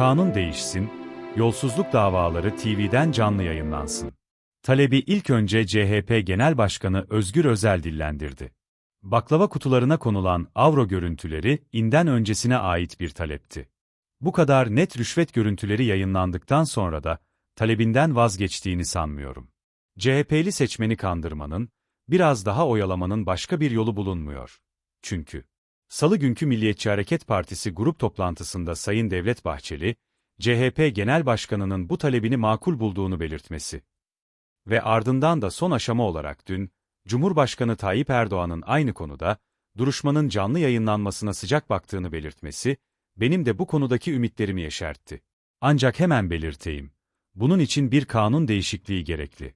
Kanun değişsin, yolsuzluk davaları TV'den canlı yayınlansın. Talebi ilk önce CHP Genel Başkanı Özgür Özel dillendirdi. Baklava kutularına konulan avro görüntüleri inden öncesine ait bir talepti. Bu kadar net rüşvet görüntüleri yayınlandıktan sonra da talebinden vazgeçtiğini sanmıyorum. CHP'li seçmeni kandırmanın, biraz daha oyalamanın başka bir yolu bulunmuyor. Çünkü Salı günkü Milliyetçi Hareket Partisi grup toplantısında Sayın Devlet Bahçeli, CHP Genel Başkanı'nın bu talebini makul bulduğunu belirtmesi ve ardından da son aşama olarak dün, Cumhurbaşkanı Tayyip Erdoğan'ın aynı konuda, duruşmanın canlı yayınlanmasına sıcak baktığını belirtmesi, benim de bu konudaki ümitlerimi yeşertti. Ancak hemen belirteyim, bunun için bir kanun değişikliği gerekli.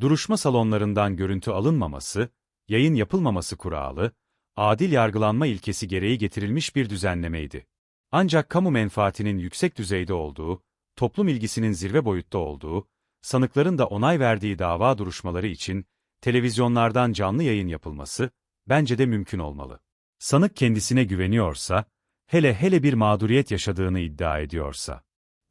Duruşma salonlarından görüntü alınmaması, yayın yapılmaması kuralı, adil yargılanma ilkesi gereği getirilmiş bir düzenlemeydi. Ancak kamu menfaatinin yüksek düzeyde olduğu, toplum ilgisinin zirve boyutta olduğu, sanıkların da onay verdiği dava duruşmaları için televizyonlardan canlı yayın yapılması bence de mümkün olmalı. Sanık kendisine güveniyorsa, hele hele bir mağduriyet yaşadığını iddia ediyorsa,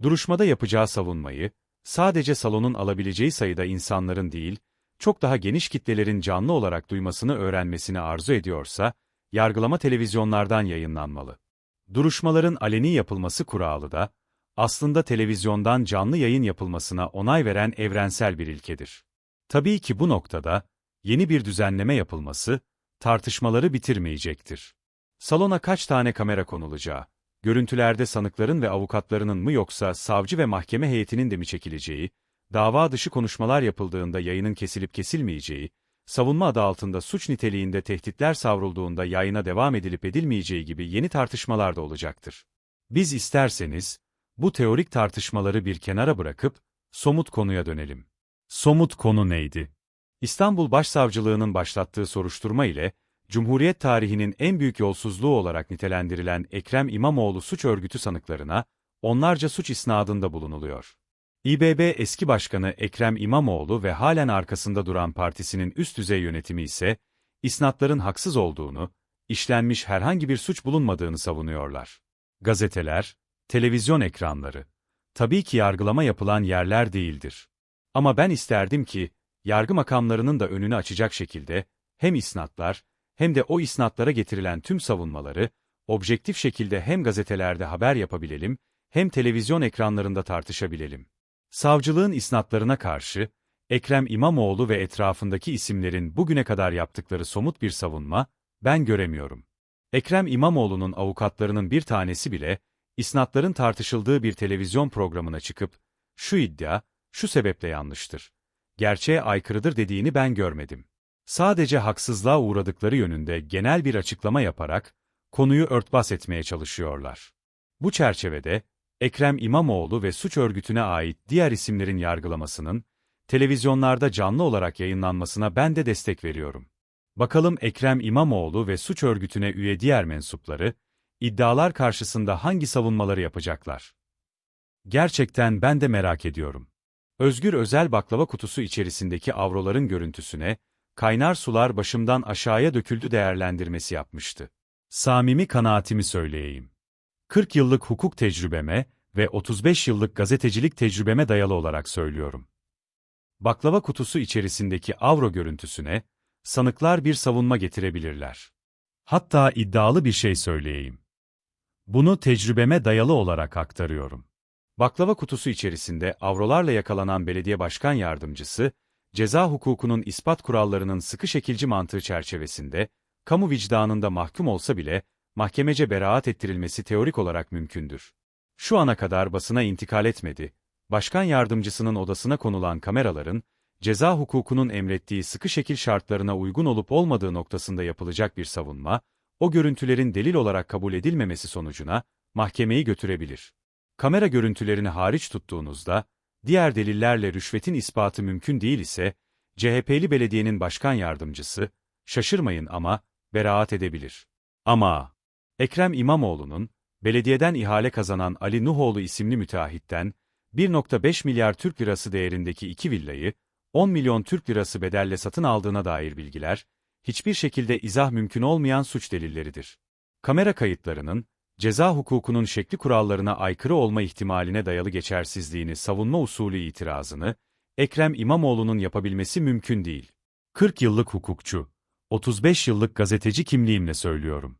duruşmada yapacağı savunmayı sadece salonun alabileceği sayıda insanların değil, çok daha geniş kitlelerin canlı olarak duymasını öğrenmesini arzu ediyorsa, yargılama televizyonlardan yayınlanmalı. Duruşmaların aleni yapılması kuralı da, aslında televizyondan canlı yayın yapılmasına onay veren evrensel bir ilkedir. Tabii ki bu noktada, yeni bir düzenleme yapılması, tartışmaları bitirmeyecektir. Salona kaç tane kamera konulacağı, görüntülerde sanıkların ve avukatlarının mı yoksa savcı ve mahkeme heyetinin de mi çekileceği, dava dışı konuşmalar yapıldığında yayının kesilip kesilmeyeceği, savunma adı altında suç niteliğinde tehditler savrulduğunda yayına devam edilip edilmeyeceği gibi yeni tartışmalar da olacaktır. Biz isterseniz, bu teorik tartışmaları bir kenara bırakıp, somut konuya dönelim. Somut konu neydi? İstanbul Başsavcılığı'nın başlattığı soruşturma ile, Cumhuriyet tarihinin en büyük yolsuzluğu olarak nitelendirilen Ekrem İmamoğlu suç örgütü sanıklarına, onlarca suç isnadında bulunuluyor. İBB eski başkanı Ekrem İmamoğlu ve halen arkasında duran partisinin üst düzey yönetimi ise, isnatların haksız olduğunu, işlenmiş herhangi bir suç bulunmadığını savunuyorlar. Gazeteler, televizyon ekranları, tabii ki yargılama yapılan yerler değildir. Ama ben isterdim ki, yargı makamlarının da önünü açacak şekilde, hem isnatlar, hem de o isnatlara getirilen tüm savunmaları, objektif şekilde hem gazetelerde haber yapabilelim, hem televizyon ekranlarında tartışabilelim. Savcılığın isnatlarına karşı, Ekrem İmamoğlu ve etrafındaki isimlerin bugüne kadar yaptıkları somut bir savunma, ben göremiyorum. Ekrem İmamoğlu'nun avukatlarının bir tanesi bile, isnatların tartışıldığı bir televizyon programına çıkıp, şu iddia, şu sebeple yanlıştır. Gerçeğe aykırıdır dediğini ben görmedim. Sadece haksızlığa uğradıkları yönünde genel bir açıklama yaparak, konuyu örtbas etmeye çalışıyorlar. Bu çerçevede, Ekrem İmamoğlu ve suç örgütüne ait diğer isimlerin yargılamasının, televizyonlarda canlı olarak yayınlanmasına ben de destek veriyorum. Bakalım Ekrem İmamoğlu ve suç örgütüne üye diğer mensupları, iddialar karşısında hangi savunmaları yapacaklar? Gerçekten ben de merak ediyorum. Özgür Özel baklava kutusu içerisindeki avroların görüntüsüne, kaynar sular başımdan aşağıya döküldü değerlendirmesi yapmıştı. Samimi kanaatimi söyleyeyim. 40 yıllık hukuk tecrübeme ve 35 yıllık gazetecilik tecrübeme dayalı olarak söylüyorum. Baklava kutusu içerisindeki avro görüntüsüne, sanıklar bir savunma getirebilirler. Hatta iddialı bir şey söyleyeyim. Bunu tecrübeme dayalı olarak aktarıyorum. Baklava kutusu içerisinde avrolarla yakalanan belediye başkan yardımcısı, ceza hukukunun ispat kurallarının sıkı şekilci mantığı çerçevesinde, kamu vicdanında mahkum olsa bile, mahkemece beraat ettirilmesi teorik olarak mümkündür. Şu ana kadar basına intikal etmedi. Başkan yardımcısının odasına konulan kameraların, ceza hukukunun emrettiği sıkı şekil şartlarına uygun olup olmadığı noktasında yapılacak bir savunma, o görüntülerin delil olarak kabul edilmemesi sonucuna, mahkemeyi götürebilir. Kamera görüntülerini hariç tuttuğunuzda, diğer delillerle rüşvetin ispatı mümkün değil ise, CHP'li belediyenin başkan yardımcısı, şaşırmayın ama, beraat edebilir. Ama, Ekrem İmamoğlu'nun, belediyeden ihale kazanan Ali Nuhoğlu isimli müteahhitten, 1.5 milyar Türk lirası değerindeki iki villayı, 10 milyon Türk lirası bedelle satın aldığına dair bilgiler, hiçbir şekilde izah mümkün olmayan suç delilleridir. Kamera kayıtlarının, ceza hukukunun şekli kurallarına aykırı olma ihtimaline dayalı geçersizliğini savunma usulü itirazını, Ekrem İmamoğlu'nun yapabilmesi mümkün değil. 40 yıllık hukukçu, 35 yıllık gazeteci kimliğimle söylüyorum.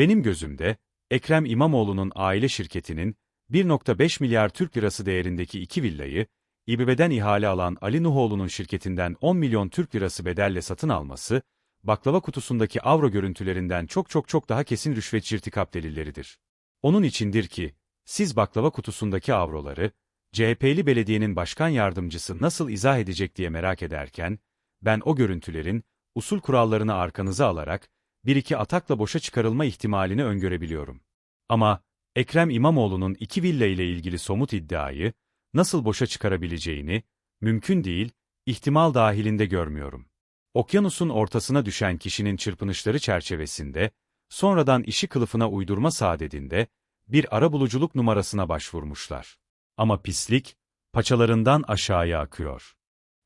Benim gözümde, Ekrem İmamoğlu'nun aile şirketinin 1.5 milyar Türk lirası değerindeki iki villayı, İBB'den ihale alan Ali Nuhoğlu'nun şirketinden 10 milyon Türk lirası bedelle satın alması, baklava kutusundaki avro görüntülerinden çok çok çok daha kesin rüşvetçi irtikap delilleridir. Onun içindir ki, siz baklava kutusundaki avroları, CHP'li belediyenin başkan yardımcısı nasıl izah edecek diye merak ederken, ben o görüntülerin, usul kurallarını arkanıza alarak, bir iki atakla boşa çıkarılma ihtimalini öngörebiliyorum. Ama, Ekrem İmamoğlu'nun iki villa ile ilgili somut iddiayı, nasıl boşa çıkarabileceğini, mümkün değil, ihtimal dahilinde görmüyorum. Okyanusun ortasına düşen kişinin çırpınışları çerçevesinde, sonradan işi kılıfına uydurma saadetinde, bir arabuluculuk numarasına başvurmuşlar. Ama pislik, paçalarından aşağıya akıyor.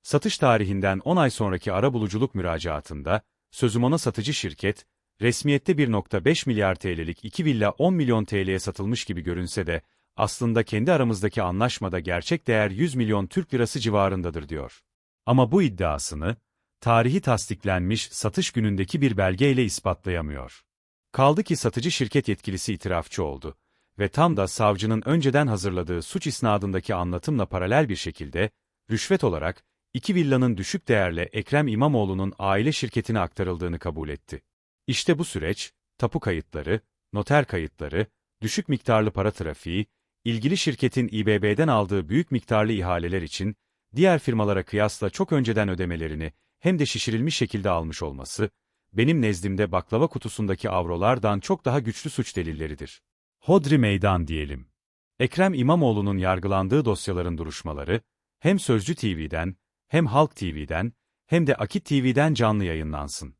Satış tarihinden 10 ay sonraki arabuluculuk müracaatında, sözüm ona satıcı şirket, resmiyette 1.5 milyar TL'lik 2 villa 10 milyon TL'ye satılmış gibi görünse de, aslında kendi aramızdaki anlaşmada gerçek değer 100 milyon Türk lirası civarındadır diyor. Ama bu iddiasını, tarihi tasdiklenmiş satış günündeki bir belgeyle ispatlayamıyor. Kaldı ki satıcı şirket yetkilisi itirafçı oldu ve tam da savcının önceden hazırladığı suç isnadındaki anlatımla paralel bir şekilde, rüşvet olarak, iki villanın düşük değerle Ekrem İmamoğlu'nun aile şirketine aktarıldığını kabul etti. İşte bu süreç, tapu kayıtları, noter kayıtları, düşük miktarlı para trafiği, ilgili şirketin İBB'den aldığı büyük miktarlı ihaleler için, diğer firmalara kıyasla çok önceden ödemelerini, hem de şişirilmiş şekilde almış olması, benim nezdimde baklava kutusundaki avrolardan çok daha güçlü suç delilleridir. Hodri meydan diyelim. Ekrem İmamoğlu'nun yargılandığı dosyaların duruşmaları, hem Sözcü TV'den, hem Halk TV'den, hem de Akit TV'den canlı yayınlansın.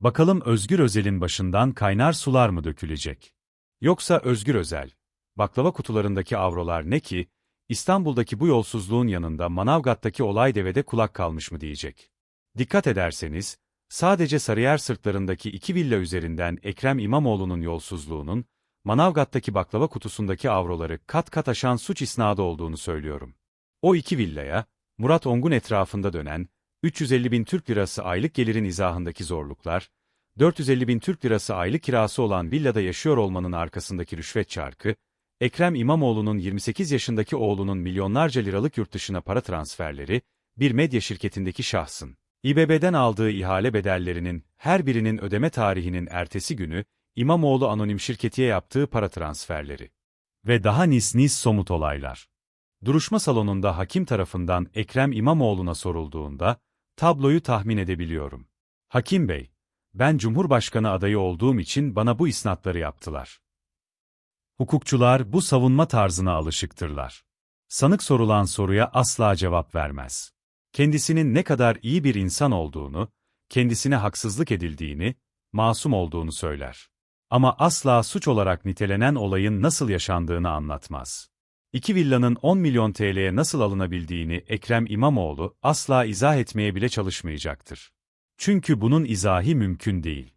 Bakalım Özgür Özel'in başından kaynar sular mı dökülecek? Yoksa Özgür Özel, baklava kutularındaki avrolar ne ki, İstanbul'daki bu yolsuzluğun yanında Manavgat'taki olay devede kulak kalmış mı diyecek. Dikkat ederseniz, sadece Sarıyer sırtlarındaki iki villa üzerinden Ekrem İmamoğlu'nun yolsuzluğunun, Manavgat'taki baklava kutusundaki avroları kat kat aşan suç isnadı olduğunu söylüyorum. O iki villaya, Murat Ongun etrafında dönen, 350 bin Türk lirası aylık gelirin izahındaki zorluklar, 450 bin Türk lirası aylık kirası olan villada yaşıyor olmanın arkasındaki rüşvet çarkı, Ekrem İmamoğlu'nun 28 yaşındaki oğlunun milyonlarca liralık yurt dışına para transferleri, bir medya şirketindeki şahsın, İBB'den aldığı ihale bedellerinin her birinin ödeme tarihinin ertesi günü, İmamoğlu Anonim Şirketi'ye yaptığı para transferleri. Ve daha nis nis somut olaylar. Duruşma salonunda hakim tarafından Ekrem İmamoğlu'na sorulduğunda, tabloyu tahmin edebiliyorum. Hakim Bey, ben Cumhurbaşkanı adayı olduğum için bana bu isnatları yaptılar. Hukukçular bu savunma tarzına alışıktırlar. Sanık sorulan soruya asla cevap vermez. Kendisinin ne kadar iyi bir insan olduğunu, kendisine haksızlık edildiğini, masum olduğunu söyler. Ama asla suç olarak nitelenen olayın nasıl yaşandığını anlatmaz. İki villanın 10 milyon TL'ye nasıl alınabildiğini Ekrem İmamoğlu asla izah etmeye bile çalışmayacaktır. Çünkü bunun izahi mümkün değil.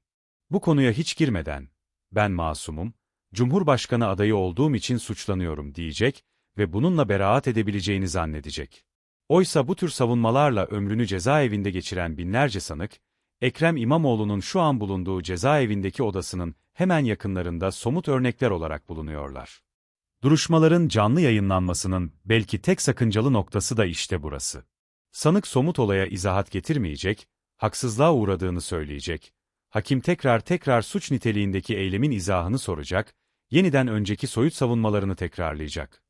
Bu konuya hiç girmeden, ben masumum, Cumhurbaşkanı adayı olduğum için suçlanıyorum diyecek ve bununla beraat edebileceğini zannedecek. Oysa bu tür savunmalarla ömrünü cezaevinde geçiren binlerce sanık, Ekrem İmamoğlu'nun şu an bulunduğu cezaevindeki odasının hemen yakınlarında somut örnekler olarak bulunuyorlar. Duruşmaların canlı yayınlanmasının belki tek sakıncalı noktası da işte burası. Sanık somut olaya izahat getirmeyecek, haksızlığa uğradığını söyleyecek, hakim tekrar tekrar suç niteliğindeki eylemin izahını soracak, yeniden önceki soyut savunmalarını tekrarlayacak.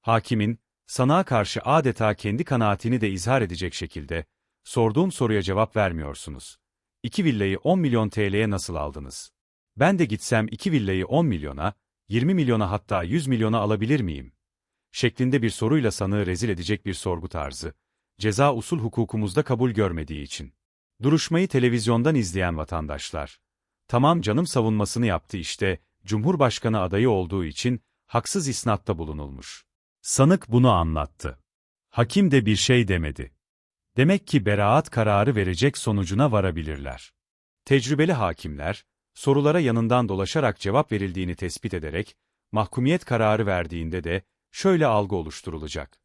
Hakimin, sanığa karşı adeta kendi kanaatini de izhar edecek şekilde, sorduğum soruya cevap vermiyorsunuz. İki villayı 10 milyon TL'ye nasıl aldınız? Ben de gitsem iki villayı 10 milyona, 20 milyona hatta 100 milyona alabilir miyim? Şeklinde bir soruyla sanığı rezil edecek bir sorgu tarzı. Ceza usul hukukumuzda kabul görmediği için. Duruşmayı televizyondan izleyen vatandaşlar. Tamam canım savunmasını yaptı işte, Cumhurbaşkanı adayı olduğu için haksız isnatta bulunulmuş. Sanık bunu anlattı. Hakim de bir şey demedi. Demek ki beraat kararı verecek sonucuna varabilirler. Tecrübeli hakimler, sorulara yanından dolaşarak cevap verildiğini tespit ederek, mahkumiyet kararı verdiğinde de şöyle algı oluşturulacak.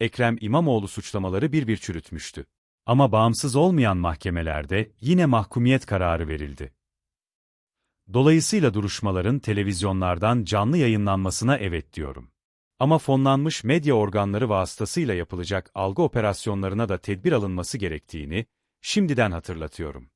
Ekrem İmamoğlu suçlamaları bir bir çürütmüştü. Ama bağımsız olmayan mahkemelerde yine mahkumiyet kararı verildi. Dolayısıyla duruşmaların televizyonlardan canlı yayınlanmasına evet diyorum. Ama fonlanmış medya organları vasıtasıyla yapılacak algı operasyonlarına da tedbir alınması gerektiğini şimdiden hatırlatıyorum.